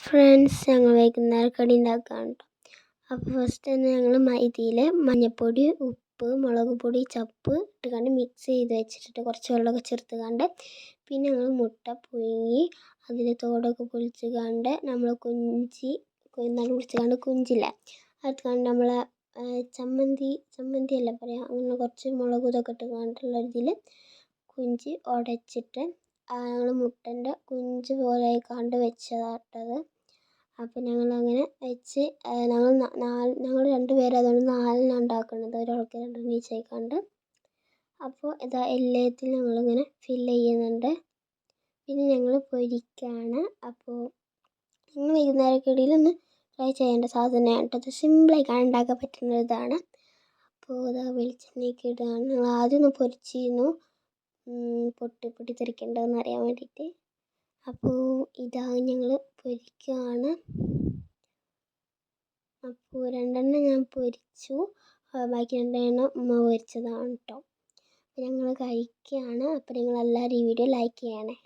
Friends ഞങ്ങൾ വൈകുന്നേരം കടി ഉണ്ടാക്കുകയാണ് കേട്ടോ അപ്പോൾ ഫസ്റ്റ് തന്നെ ഞങ്ങൾ മൈദയിൽ മഞ്ഞൾപ്പൊടി ഉപ്പ് മുളക് പൊടി ചപ്പ് ഇട്ടുകൊണ്ട് മിക്സ് ചെയ്ത് വെച്ചിട്ട് കുറച്ച് വെള്ളമൊക്കെ ചേർത്ത് കണ്ട് പിന്നെ ഞങ്ങൾ മുട്ട പുഴുങ്ങി അതിൽ തോടൊക്കെ പൊളിച്ച് കണ്ട് നമ്മൾ കുഞ്ചി നല്ല പൊളിച്ച് കണ്ട് കുഞ്ചില്ലേ? അത് കണ്ട് നമ്മൾ ചമ്മന്തി ചമ്മന്തി അല്ല പറയുക അങ്ങനെ കുറച്ച് മുളക് ഇതൊക്കെ ഇട്ട് കണ്ടുള്ള ഇതിൽ കുഞ്ചി ഉടച്ചിട്ട് ഞങ്ങൾ മുട്ടന്റെ കുഞ്ച് പോലെ ആയിക്കാണ്ട് വെച്ചതാട്ടത്. ഞങ്ങൾ അങ്ങനെ വെച്ച് ഞങ്ങൾ നാല് ഞങ്ങൾ രണ്ട് പേരായതുകൊണ്ട് നാലെണ്ണം ഉണ്ടാക്കുന്നത്. ഒരാൾക്ക് രണ്ടെണ്ണം വീതം ആയിക്കാണ്ട്. അപ്പോൾ ഇതാ എല്ലാത്തിൽ ഞങ്ങളിങ്ങനെ ഫില്ല് ചെയ്യുന്നുണ്ട്. പിന്നെ ഞങ്ങൾ പൊരിക്കുകയാണ് അപ്പോൾ നിങ്ങൾ വൈകുന്നേരക്കിടയിൽ ഒന്ന് ട്രൈ ചെയ്യേണ്ട സാധനമാണ് കേട്ടോ. സിമ്പിളായിക്കാണ് സിമ്പിളായി ഉണ്ടാക്കാൻ പറ്റുന്ന ഇതാണ് അപ്പോൾ ഇതാ വെളിച്ചെണ്ണയൊക്കെ ഇടുകയാണ് ഞങ്ങൾ ആദ്യം ഒന്ന് പൊരിച്ചിരുന്നു. പൊട്ടി പൊട്ടി പൊട്ടിത്തെറിക്കണ്ടെന്ന് അറിയാൻ വേണ്ടിയിട്ട്. അപ്പോൾ ഇതാ ഞങ്ങൾ പൊരിക്കുകയാണ് അപ്പോൾ രണ്ടെണ്ണം ഞാൻ പൊരിച്ചു. ബാക്കി രണ്ടെണ്ണം ഉമ്മ പൊരിച്ചതാണ് കേട്ടോ അപ്പോൾ ഞങ്ങൾ കഴിക്കുകയാണ് അപ്പോൾ നിങ്ങളെല്ലാവരും ഈ വീഡിയോ ലൈക്ക് ചെയ്യണേ.